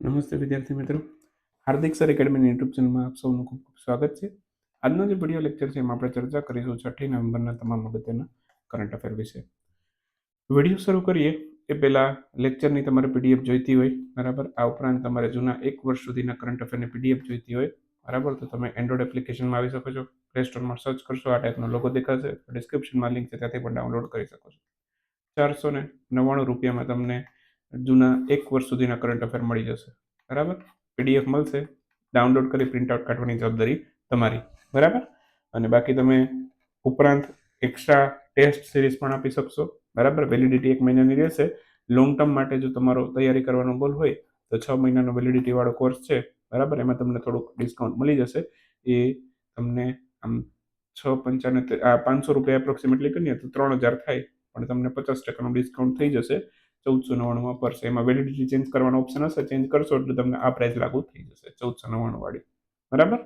નમસ્તે વિદ્યાર્થી મિત્રો. હાર્દિક સર એકેડમીની યુટ્યુબ ચેનલમાં આપ સૌનું ખૂબ ખૂબ સ્વાગત છે. આજનો જે વીડિયો લેક્ચર છે એમાં આપણે ચર્ચા કરીશું છઠ્ઠી નવેમ્બરના તમામ અગત્યના કરંટ અફેર વિશે. વીડિયો શરૂ કરીએ એ પહેલાં લેક્ચરની તમારે પીડીએફ જોઈતી હોય, બરાબર? આ ઉપરાંત તમારે જૂના એક વર્ષ સુધીના કરંટ અફેરની પીડીએફ જોઈતી હોય, બરાબર? તો તમે એન્ડ્રોઇડ એપ્લિકેશનમાં આવી શકો છો. પ્લે સ્ટોરમાં સર્ચ કરશો, આ ટાઈપનો લોગો દેખાશે. ડિસ્ક્રિપ્શનમાં લિંક છે, ત્યાંથી પણ ડાઉનલોડ કરી શકો છો. ચારસો ને નવ્વાણું રૂપિયામાં તમને જૂના એક વર્ષ સુધીના કરંટ અફેર મળી જશે. બરાબર? પીડીએફ મળશે. ડાઉનલોડ કરી પ્રિન્ટ આઉટ કાઢવાની જવાબદારી તમારી. બરાબર? અને બાકી તમે ઉપરાંત એક્સ્ટ્રા ટેસ્ટ સિરીઝ પણ આપી શકશો. બરાબર? વેલિડિટી એક મહિનાની રહેશે. લોંગ ટર્મ માટે જો તમારો તૈયારી કરવાનો ગોલ હોય, તો છ મહિનાનો વેલિડિટી વાળો કોર્સ છે. બરાબર? એમાં તમને થોડુંક ડિસ્કાઉન્ટ મળી જશે. એ તમને આમ છ પંચાને પાંચસો રૂપિયા એપ્રોક્સિમેટલી કરીએ તો ત્રણ હજાર થાય. પણ તમને પચાસ ટકાનું ડિસ્કાઉન્ટ થઈ જશે. ચૌદસો નવ્વાણુંમાં પડશે એમાં વેલિડિટી ચેન્જ કરવાનો ઓપ્શન હશે ચેન્જ કરશો એટલે તમને આ પ્રાઇસ લાગુ થઈ જશે. ચૌદસો નવ્વાણું વાળી. બરાબર?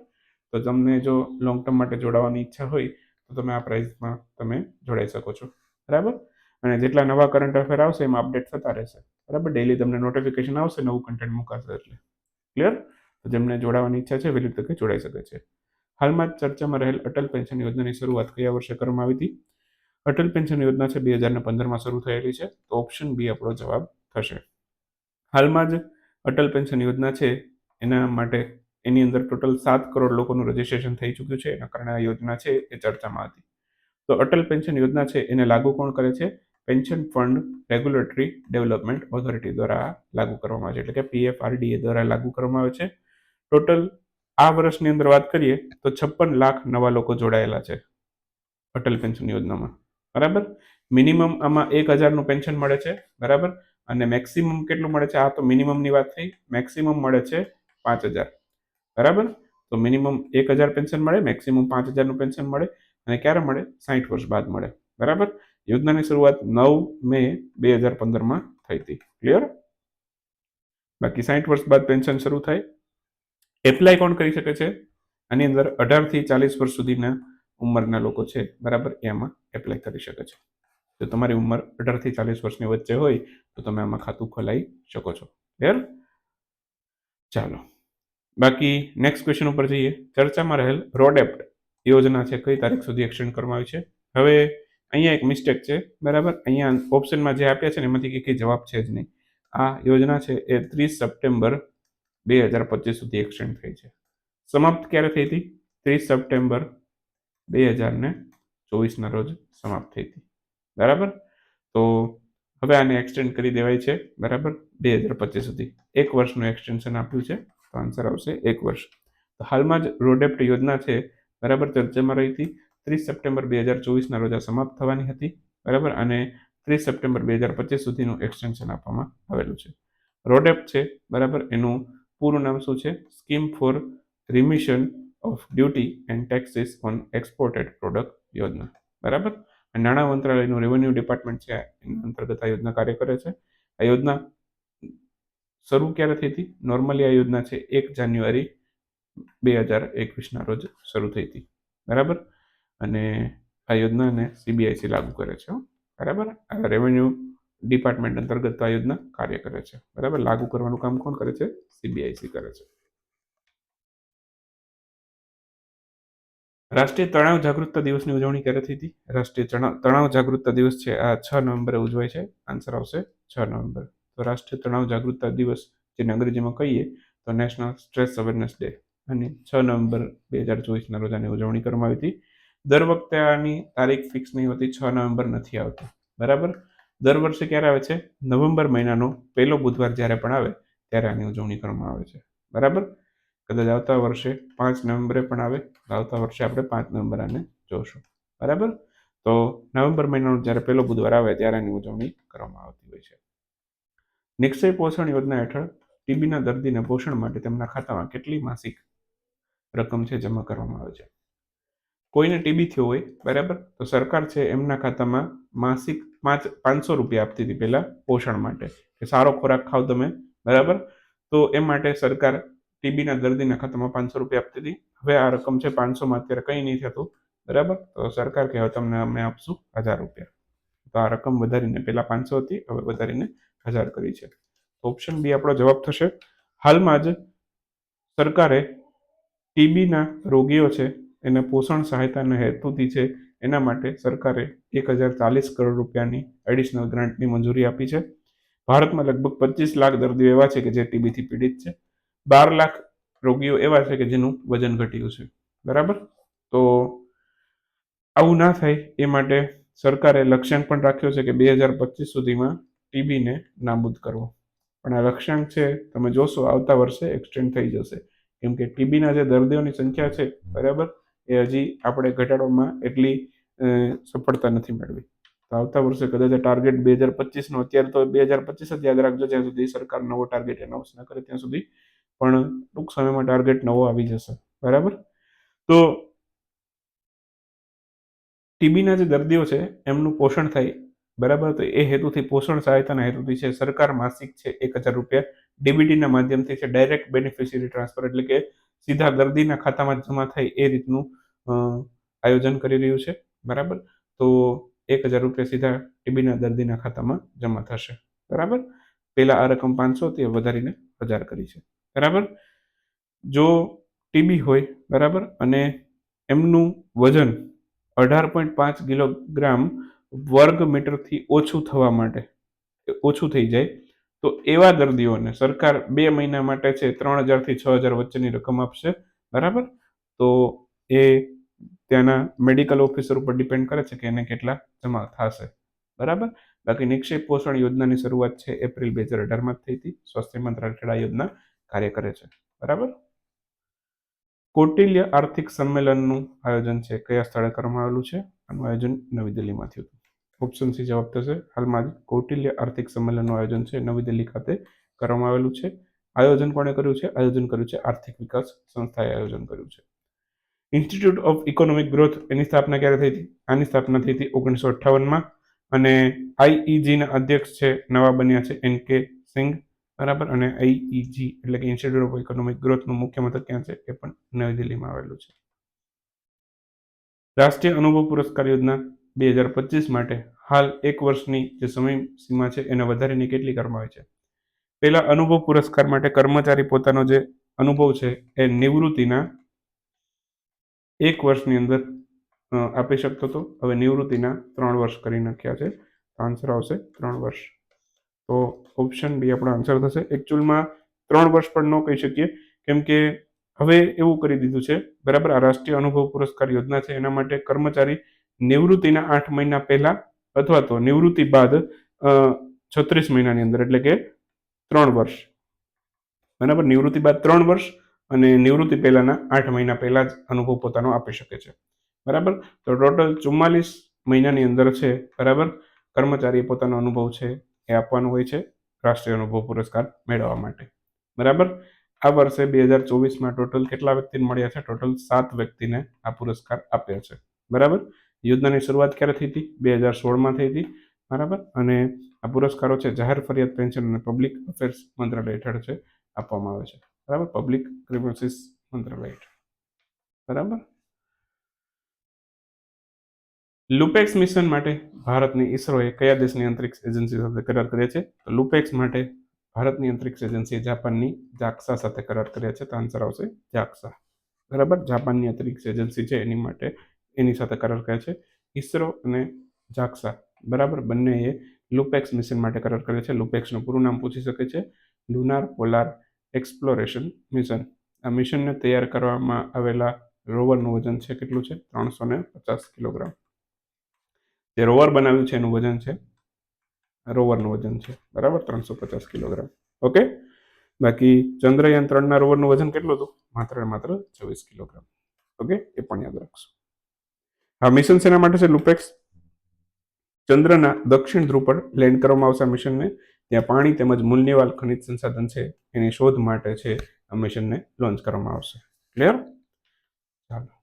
તો તમને જો લોંગ ટર્મ માટે જોડાવાની ઈચ્છા હોય, તો તમે આ પ્રાઇસમાં તમે જોડાઈ શકો છો. બરાબર? અને જેટલા નવા કરંટ અફેર આવશે, એમાં અપડેટ થતા રહેશે. બરાબર? ડેલી તમને નોટિફિકેશન આવશે, નવું કન્ટેન્ટ મુકાશે એટલે. ક્લિયર તો જેમને જોડાવાની ઈચ્છા છે વહેલી તકે જોડાઈ શકે છે. હાલમાં જ ચર્ચામાં રહેલ અટલ પેન્શન યોજનાની શરૂઆત કયા વર્ષે કરવામાં આવી હતી? અટલ પેન્શન યોજના છે બે હજારને પંદરમાં શરૂ થયેલી છે, તો ઓપ્શન બી આપણો જવાબ થશે. હાલમાં જ અટલ પેન્શન યોજના છે, એના માટે એની અંદર ટોટલ સાત કરોડ લોકોનું રજિસ્ટ્રેશન થઈ ચૂક્યું છે, એના કારણે આ યોજના છે એ ચર્ચામાં હતી. તો અટલ પેન્શન યોજના છે, એને લાગુ કોણ કરે છે? Pension fund regulatory development authority દ્વારા લાગુ કરવામાં આવે છે, એટલે કે પીએફઆરડીએ દ્વારા લાગુ કરવામાં આવે છે. ટોટલ આ વર્ષની અંદર વાત કરીએ, તો છપ્પન લાખ નવા લોકો જોડાયેલા છે અટલ પેન્શન યોજનામાં. બરાબર? મિનિમમ આમાં એક હજારનું પેન્શન મળે છે, બરાબર? અને મેક્સિમમ કેટલું મળે છે? આ તો મિનિમમની વાત થઈ. મેક્સિમમ મળે છે પાંચ હજાર. બરાબર? તો મિનિમમ એક હજાર પેન્શન મળે મેક્સિમમ પાંચ હજારનું પેન્શન મળે, અને ક્યારે મળે? સાઠ વર્ષ બાદ મળે. બરાબર? યોજનાની શરૂઆત નવ મે બે હજાર પંદરમાં થઈ હતી. ક્લિયર બાકી સાઠ વર્ષ બાદ પેન્શન શરૂ થાય. એપ્લાય કોણ કરી શકે છે? આની અંદર અઢારથી ચાલીસ વર્ષ સુધીના ઉંમરના લોકો છે, બરાબર? એમાં એપ્લાય કરી શકે છે. જો તમારી ઉંમર અઢારથી ચાલીસ વર્ષની વચ્ચે હોય, તો તમે આમાં ખાતું ખોલાવી શકો છો. ક્લિયર ચાલો. બાકી નેક્સ્ટ ક્વેશ્ચન ઉપર જઈએ. ચર્ચામાં રહેલ રોડ એપ્ટ યોજના છે, કઈ તારીખ સુધી એક્સટેન્ડ કરવામાં આવી છે? હવે અહીંયા એક મિસ્ટેક છે, બરાબર? અહીંયા ઓપ્શનમાં જે આપ્યા છે ને, એમાંથી કંઈ જવાબ છે જ નહીં. આ યોજના છે, એ ત્રીસ સપ્ટેમ્બર બે હજાર પચીસ સુધી એક્સટેન્ડ થઈ છે. સમાપ્ત ક્યારે થઈ હતી? ત્રીસ સપ્ટેમ્બર બે હજારને ચોવીસના રોજ સમાપ્ત થઈ હતી. બરાબર? તો હવે આને એક્સટેન્ડ કરી દેવાય છે, બરાબર? બે હજાર પચીસ સુધી. એક વર્ષનું એક્સટેન્શન આપ્યું છે, તો આન્સર આવશે એક વર્ષ. તો હાલમાં જ રોડેપ્ટ યોજના છે, બરાબર? ચર્ચામાં રહી હતી. ત્રીસ સપ્ટેમ્બર બે હજાર ચોવીસના રોજ સમાપ્ત થવાની હતી, બરાબર? અને ત્રીસ સપ્ટેમ્બર બે હજાર પચીસ સુધીનું એક્સટેન્શન આપવામાં આવેલું છે. રોડેપ્ટ છે, બરાબર? એનું પૂરું નામ શું છે? Scheme for remission of duty and taxes on exported product યોજના. બરાબર? નાણાં મંત્રાલયનું રેવન્યુ ડિપાર્ટમેન્ટ છે, એના અંતર્ગત આ યોજના કાર્ય કરે છે. આ યોજના શરૂ ક્યારે થઈ હતી? નોર્મલી આ યોજના છે એક જાન્યુઆરી બે હજાર એકવીસના રોજ શરૂ થઈ હતી. બરાબર? અને આ યોજનાને સીબીઆઈસી લાગુ કરે છે બરાબર? આ રેવન્યુ ડિપાર્ટમેન્ટ અંતર્ગત આ યોજના કાર્ય કરે છે. બરાબર? લાગુ કરવાનું કામ કોણ કરે છે? સીબીઆઈસી કરે છે. રાષ્ટ્રીય તણાવ જાગૃતતા દિવસની ઉજવણી થઈ હતી? રાષ્ટ્રીય તણાવ જાગૃતતા દિવસ છે. આ છ નવેમ્બરે ઉજવાય છે. આન્સર આવશે છ નવેમ્બર. તો રાષ્ટ્રીય તણાવ જાગૃતતા દિવસ જેને અંગ્રેજીમાં કહીએ તો નેશનલ સ્ટ્રેસ અવેરનેસ ડે અને છ નવેમ્બર બે હજાર ચોવીસના રોજ આની ઉજવણી કરવામાં આવી હતી. દર વખતે આની તારીખ ફિક્સ નહીં હોતી, છ નવેમ્બર નથી આવતી. બરાબર? દર વર્ષે ક્યારે આવે છે? નવેમ્બર મહિનાનો પહેલો બુધવાર જ્યારે પણ આવે, ત્યારે આની ઉજવણી કરવામાં આવે છે. બરાબર? કદાચ આવતા વર્ષે પાંચ નવેમ્બરે પણ આવે આવતા વર્ષે આપણે પાંચ નવેમ્બર આને જોશું. બરાબર? તો નવેમ્બર મહિનાનો જ્યારે પહેલો બુધવાર આવે ત્યારે એની ઉજવણી કરવામાં આવતી હોય છે. નિક્ષય પોષણ યોજના હેઠળ ટીબીના દર્દીને પોષણ માટે તેમના ખાતામાં કેટલી માસિક રકમ છે જમા કરવામાં આવે છે? કોઈને ટીબી થયો હોય, બરાબર? તો સરકાર છે એમના ખાતામાં માસિક પાંચ, પાંચસો રૂપિયા આપતી હતી પહેલાં પોષણ માટે. કે સારો ખોરાક ખાવ તમે, બરાબર? તો એ માટે સરકાર ટીબીના દર્દીના ખાતામાં પાંચસો રૂપિયા આપતી હતી હવે આ રકમ છે પાંચસોમાં અત્યારે કંઈ નહીં થતું. બરાબર? તો સરકાર કહે તમને અમે આપશું હજાર રૂપિયા. તો આ રકમ વધારીને, પહેલાં પાંચસો હતી, હવે વધારીને હજાર કરી છે. તો ઓપ્શન બી આપણો જવાબ થશે. હાલમાં જ સરકારે ટીબીના રોગીઓ છે, એને પોષણ સહાયતાના હેતુથી છે, એના માટે સરકારે એક હજાર ચાલીસ કરોડ રૂપિયાની એડિશનલ ગ્રાન્ટની મંજૂરી આપી છે. ભારતમાં લગભગ પચીસ લાખ દર્દીઓ એવા છે કે જે ટીબીથી પીડિત છે. બાર લાખ રોગીઓ એવા છે કે જેનું વજન ઘટ્યું છે. બરાબર? તો આવું ના થાય, એ માટે સરકારે લક્ષ્યાંક પણ રાખ્યો છે કે બે હજાર પચીસ સુધીમાં ટીબીને નાબૂદ કરવો. પણ આ લક્ષ્યાંક છે, તમે જોશો, આવતા વર્ષે એક્સટેન્ડ થઈ જશે. કેમ કે ટીબીના જે દર્દીઓની સંખ્યા છે, બરાબર, એ હજી આપણે ઘટાડવામાં એટલી સફળતા નથી મેળવી. તો આવતા વર્ષે કદાચ ટાર્ગેટ બે હજાર પચીસનો, અત્યારે તો બે હજાર પચીસ જ યાદ રાખજો, જ્યાં સુધી સરકાર નવો ટાર્ગેટ એનાઉન્સ ન કરે, ત્યાં સુધી પણ ટૂંક સમયમાં ટાર્ગેટ નવો આવી જશે. બરાબર? તો ટીબીના જે દર્દીઓ છે, એમનું પોષણ થાય. બરાબર? તો એ હેતુથી પોષણ સહાયતાના હેતુથી છે, સરકાર માસિક છે એક હજાર રૂપિયા. ડીબીટીના માધ્યમથી છે ડાયરેક્ટ બેનિફિશિયરી ટ્રાન્સફર એટલે કે સીધા દર્દીના ખાતામાં જમા થાય એ રીતનું આયોજન કરી રહ્યું છે. બરાબર? તો એક હજાર રૂપિયા સીધા ટીબીના દર્દીના ખાતામાં જમા થશે. બરાબર? પહેલા આ રકમ પાંચસો તે વધારીને હજાર કરી છે. બરાબર? જો ટીબી હોય, બરાબર? અને એમનું વજન અઢાર પોઈન્ટ પાંચ કિલોગ્રામ વર્ગ મીટરથી ઓછું થવા માટે, ઓછું થઈ જાય, તો એવા દર્દીઓને સરકાર બે મહિના માટે છે, ત્રણ હજારથી છ હજાર વચ્ચેની રકમ આપશે, બરાબર? તો એ ત્યાંના મેડિકલ ઓફિસર ઉપર ડિપેન્ડ કરે છે કે એને કેટલા જમા થશે, બરાબર? બાકી નિક્ષેપ પોષણ યોજનાની શરૂઆત છે, એપ્રિલ બે હજાર અઢારમાં થઈ હતી, સ્વાસ્થ્ય મંત્રાલય યોજના કાર્ય કરે છે. બરાબર? કૌટિલ્ય આર્થિક સંમેલનનું આયોજન છે. કયા સ્થળે કરવામાં આવેલું છે? આનું આયોજન નવી દિલ્હીમાં થયું હતું. ઓપ્શન સી જવાબ થશે. હાલમાં કૌટિલ્ય આર્થિક સંમેલનનું આયોજન છે. નવી દિલ્હી ખાતે કરવામાં આવેલું છે. આયોજન કોણે કર્યું છે? આયોજન કર્યું છે આર્થિક વિકાસ સંસ્થાએ આયોજન કર્યું છે. ઇન્સ્ટિટ્યૂટ ઓફ ઇકોનોમિક ગ્રોથ એની સ્થાપના ક્યારે થઈ હતી? આની સ્થાપના થઈ હતી ઓગણીસો અઠ્ઠાવનમાં અને આઈઈજીના અધ્યક્ષ છે, નવા બન્યા છે એન કે સિંઘ. બરાબર? અને આઈઈજી એટલે કે ઇન્સ્ટિટ્યૂટ ઓફ ઇકોનોમિક ગ્રોથનું મુખ્ય મથક ક્યાં છે? એ પણ નવી દિલ્હીમાં આવેલું છે. રાષ્ટ્રીય અનુભવ પુરસ્કાર યોજના બે હજાર પચીસ માટે હાલ એક વર્ષની જે સમય સીમા છે એને વધારીને કેટલી કરવામાં આવી છે? પહેલા અનુભવ પુરસ્કાર માટે કર્મચારી પોતાનો જે અનુભવ છે એ નિવૃત્તિના એક વર્ષની અંદર આપી શકતો હતો. હવે નિવૃત્તિના ત્રણ વર્ષ કરી નાખ્યા છે. આન્સર આવશે ત્રણ વર્ષ. તો ઓપ્શન બી આપણો આન્સર થશે. એકચ્યુઅલમાં ત્રણ વર્ષ પણ ન કહી શકીએ. કેમ કે હવે એવું કરી દીધું છે. બરાબર, આ રાષ્ટ્રીય અનુભવ પુરસ્કાર યોજના છે. એના માટે કર્મચારી નિવૃત્તિના આઠ મહિના પહેલા અથવા તો નિવૃત્તિ બાદ છત્રીસ મહિનાની અંદર, એટલે કે ત્રણ વર્ષ. બરાબર? નિવૃત્તિ બાદ ત્રણ વર્ષ અને નિવૃત્તિ પહેલાના આઠ મહિના પહેલા જ અનુભવ પોતાનો આપી શકે છે. બરાબર? તો ટોટલ ચુમ્માલીસ મહિનાની અંદર છે. બરાબર? કર્મચારીએ પોતાનો અનુભવ છે. એ આપવાનું હોય છે રાષ્ટ્રીય અનુભવ પુરસ્કાર મેળવવા માટે. બરાબર? આ વર્ષે બે હજાર ચોવીસમાં ટોટલ કેટલા વ્યક્તિને મળ્યા છે? ટોટલ સાત વ્યક્તિને આ પુરસ્કાર આપ્યા છે. બરાબર? યોજનાની શરૂઆત ક્યારે થઈ હતી? બે હજાર સોળમાં થઈ હતી. બરાબર? અને આ પુરસ્કારો છે જાહેર ફરિયાદ, પેન્શન અને પબ્લિક અફેર્સ મંત્રાલય હેઠળ છે આપવામાં આવે છે. બરાબર? પબ્લિક ગ્રીવન્સીસ મંત્રાલય હેઠળ. બરાબર? લુપેક્સ મિશન માટે ભારતની ઇસરોએ કયા દેશની અંતરિક્ષ એજન્સી સાથે કરાર કર્યા છે? તો લુપેક્સ માટે ભારતની અંતરિક્ષ એજન્સીએ જાપાનની જાક્સા સાથે કરાર કર્યા છે. તો આન્સર આવશે જાક્સા. બરાબર? જાપાનની અંતરિક્ષ એજન્સી છે એની માટે એની સાથે કરાર કર્યા છે. ઇસરો અને જાક્સા. બરાબર? બંનેએ લુપેક્સ મિશન માટે કરાર કર્યા છે. લુપેક્સનું પૂરું નામ પૂછી શકે છે. Lunar polar exploration mission. આ મિશનને તૈયાર કરવામાં આવેલા રોવરનું વજન છે કેટલું છે? ત્રણસો ને પચાસ કિલોગ્રામ. જે રોવર બનાવ્યું છે એનું વજન છે. રોવરનું વજન છે. બરાબર? ત્રણસો પચાસ કિલોગ્રામ. ઓકે? બાકી ચંદ્રયાન ત્રણના રોવરનું વજન કેટલું હતું? માત્ર માત્ર ચોવીસ કિલોગ્રામ. ઓકે? એ પણ યાદ રાખશો. હા, મિશન શેના માટે છે લુપેક્સ. ચંદ્રના દક્ષિણ ધ્રુવ પર લેન્ડ કરવામાં આવશે મિશનને. ત્યાં પાણી તેમજ મૂલ્યવાન ખનિજ સંસાધન છે. એની શોધ માટે છે આ મિશનને લોન્ચ કરવામાં આવશે. ક્લિયર? ચાલો.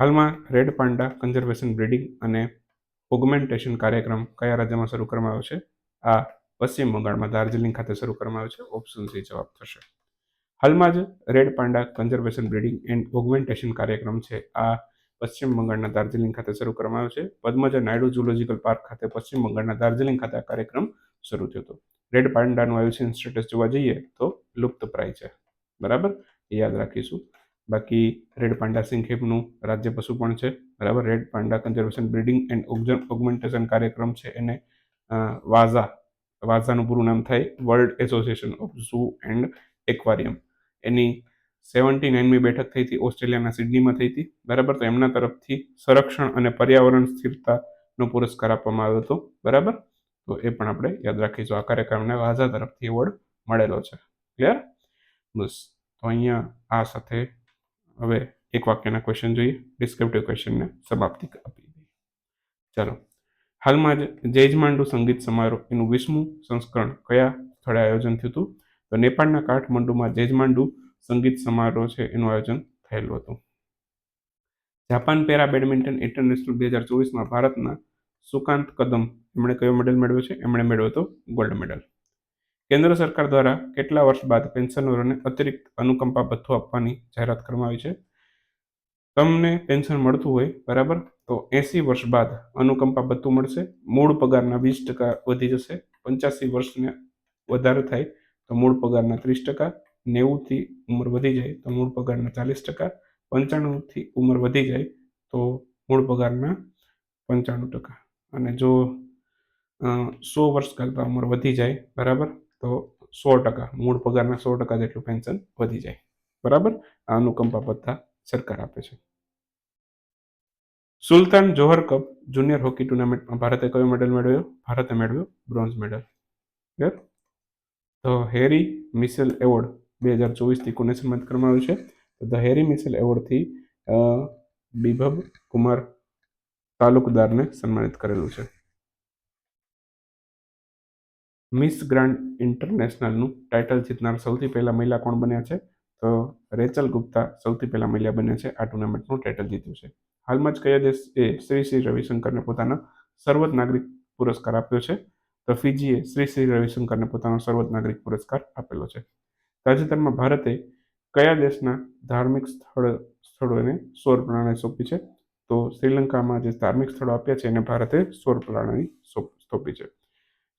હાલમાં રેડ પાંડા કન્ઝર્વેશન બ્રિડિંગ અને ઓગમેન્ટેશન કાર્યક્રમ કયા રાજ્યમાં શરૂ કરવામાં આવ્યો છે? આ પશ્ચિમ બંગાળમાં દાર્જિલિંગ ખાતે શરૂ કરવામાં આવ્યો છે. ઓપ્શન સી જવાબ થશે. હાલમાં જ red panda conservation breeding and augmentation કાર્યક્રમ છે. આ પશ્ચિમ બંગાળના દાર્જિલિંગ ખાતે શરૂ કરવામાં આવ્યો છે. પદ્મજા નાયડુ ઝુલોજિકલ પાર્ક ખાતે પશ્ચિમ બંગાળના દાર્જિલિંગ ખાતે આ કાર્યક્રમ શરૂ થયો હતો. રેડ પાંડાનું આયુષ્યન સ્ટેટસ જોવા જઈએ તો લુપ્તપ્રાય છે. બરાબર? યાદ રાખીશું. બાકી રેડ પાંડા સિંખેપનું રાજ્ય પશુ પણ છે, બરાબર? Red panda conservation breeding and augmentation કાર્યક્રમ છે એને વાઝા, વાઝાનું પૂરું નામ થાય world association of zoo and aquarium any seventy નાઇનમી બેઠક થઈ હતી, ઓસ્ટ્રેલિયાના સિડનીમાં થઈ હતી, બરાબર? તો એમના તરફથી સંરક્ષણ અને પર્યાવરણ સ્થિરતાનો પુરસ્કાર આપવામાં આવ્યો હતો, બરાબર? તો એ પણ આપણે યાદ રાખીશું, આ કાર્યક્રમને વાઝા તરફથી એવોર્ડ મળેલો છે. ક્લિયર? બસ, તો અહીંયા આ સાથે હવે એક વાક્યના ક્વેશ્ચન જોઈએ. ડિસ્ક્રિપ્ટિવ ક્વેશ્ચનને સમાપ્તિ આપી દઈએ ચાલો. હાલમાં જ જૈજમાંડુ સંગીત સમારોહ એનું વીસમું સંસ્કરણ કયા સ્થળે આયોજન થયું હતું? તો નેપાળના કાઠમંડુમાં જેજમાંડુ સંગીત સમારોહ છે એનું આયોજન થયેલું હતું. જાપાન પેરા બેડમિન્ટન ઇન્ટરનેશનલ બે હજાર ચોવીસમાં ભારતના સુકાંત કદમ એમણે કયો મેડલ મેળવ્યો છે? એમણે મેળવ્યો હતો ગોલ્ડ મેડલ કેન્દ્ર સરકાર દ્વારા કેટલા વર્ષ બાદ પેન્શનરોને અતિરિક્ત અનુકંપા ભથ્થું આપવાની જાહેરાત કરવામાં આવી છે? તમને પેન્શન મળતું હોય, બરાબર? તો એંસી વર્ષ બાદ અનુકંપા ભથ્થું મળશે. મૂળ પગારના વીસ ટકા વધી જશે. પંચ્યાસી વર્ષને વધારે થાય તો મૂળ પગારના ત્રીસ ટકા. નેવુંથી ઉંમર વધી જાય તો મૂળ પગારના ચાલીસ ટકા. પંચાણુંથી ઉંમર વધી જાય તો મૂળ પગારના પંચાણું ટકા. અને જો સો વર્ષ કરતાં ઉંમર વધી જાય, બરાબર? તો સો ટકા, મૂળ પગારના સો ટકા જેટલું પેન્શન વધી જાય. બરાબર? આ અનુકંપા ભથ્થા સરકાર આપે છે. Sultan Johor cup junior hockey ટુર્નામેન્ટમાં ભારતે કયો મેડલ મેળવ્યો? ભારતે મેળવ્યો bronze medal clear the Harry Messel award બે હજાર ચોવીસથી કોને સન્માનિત કરવામાં આવ્યું છે? તો ધ હેરી મિસેલ એવોર્ડથી બિભવ કુમાર તાલુકદારને સન્માનિત કરેલું છે. મિસ ગ્રાન્ડ ઇન્ટરનેશનલનું ટાઇટલ જીતનાર સૌથી પહેલાં મહિલા કોણ બન્યા છે? તો રેચલ ગુપ્તા સૌથી પહેલાં મહિલા બન્યા છે. આ ટુર્નામેન્ટનું ટાઇટલ જીત્યું છે. હાલમાં જ કયા દેશ એ શ્રી શ્રી રવિશંકરને પોતાના સર્વોચ્ચ નાગરિક પુરસ્કાર આપ્યો છે? તો ફિજીએ શ્રી શ્રી રવિશંકરને પોતાનો સર્વોચ્ચ નાગરિક પુરસ્કાર આપેલો છે. તાજેતરમાં ભારતે કયા દેશના ધાર્મિક સ્થળ, સ્થળોને સૌર પ્રણાલી સોંપી છે? તો શ્રીલંકામાં જે ધાર્મિક સ્થળો આપ્યા છે એને ભારતે સૌર પ્રણાલી સોંપ- છે.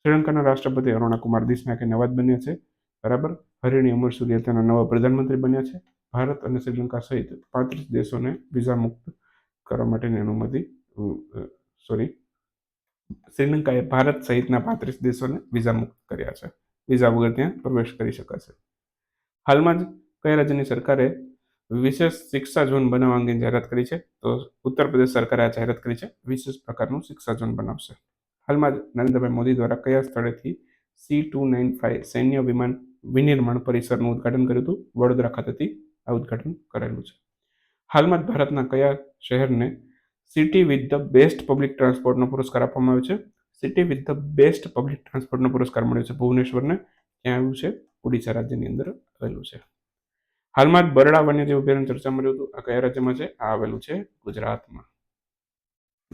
શ્રીલંકાના રાષ્ટ્રપતિ અરુણા કુમાર દિસનાકે નવા જ બન્યા છે. બરાબર? હરિણી અમર સૂર્ય તેના નવા પ્રધાનમંત્રી બન્યા છે. ભારત અને શ્રીલંકા સહિત પાંત્રીસ દેશોને વિઝા મુક્ત કરવા માટેની અનુમતિ સોરી, શ્રીલંકાએ ભારત સહિતના પાંત્રીસ દેશોને વિઝા મુક્ત કર્યા છે. વિઝા વગર ત્યાં પ્રવેશ કરી શકાશે. હાલમાં જ કયા રાજ્યની સરકારે વિશેષ શિક્ષા ઝોન બનાવવા અંગે જાહેરાત કરી છે? તો ઉત્તર પ્રદેશ સરકારે આ જાહેરાત કરી છે. વિશેષ પ્રકારનું શિક્ષા ઝોન બનાવશે. હાલમાં જ નરેન્દ્રભાઈ મોદી દ્વારા કયા સ્થળેથી સી ટુ નાઇન ફાઇવ સૈન્ય વિમાન વિનિર્માણ પરિસરનું ઉદ્ઘાટન કર્યું હતું? વડોદરા ખાતેથી આ ઉદ્ઘાટન કરેલું છે. હાલમાં જ ભારતના કયા શહેરને city with the best public ટ્રાન્સપોર્ટનો પુરસ્કાર આપવામાં આવ્યો છે? City with the best public ટ્રાન્સપોર્ટનો પુરસ્કાર મળ્યો છે ભુવનેશ્વરને. ત્યાં આવ્યું છે? ઓડિશા રાજ્યની અંદર આવેલું છે. હાલમાં જ બરડા વન્યજીવ અભયારણ્ય ચર્ચા મળ્યું હતું. આ કયા રાજ્યમાં છે? આ આવેલું છે ગુજરાતમાં.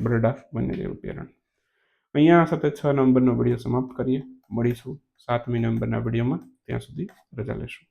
બરડા વન્યજીવ અભયારણ્ય અહીંયા સાથે છ નંબરનો વીડિયો સમાપ્ત કરીએ. મળીશું સાતમી નંબરના વિડીયોમાં. ત્યાં સુધી રજા લેશું.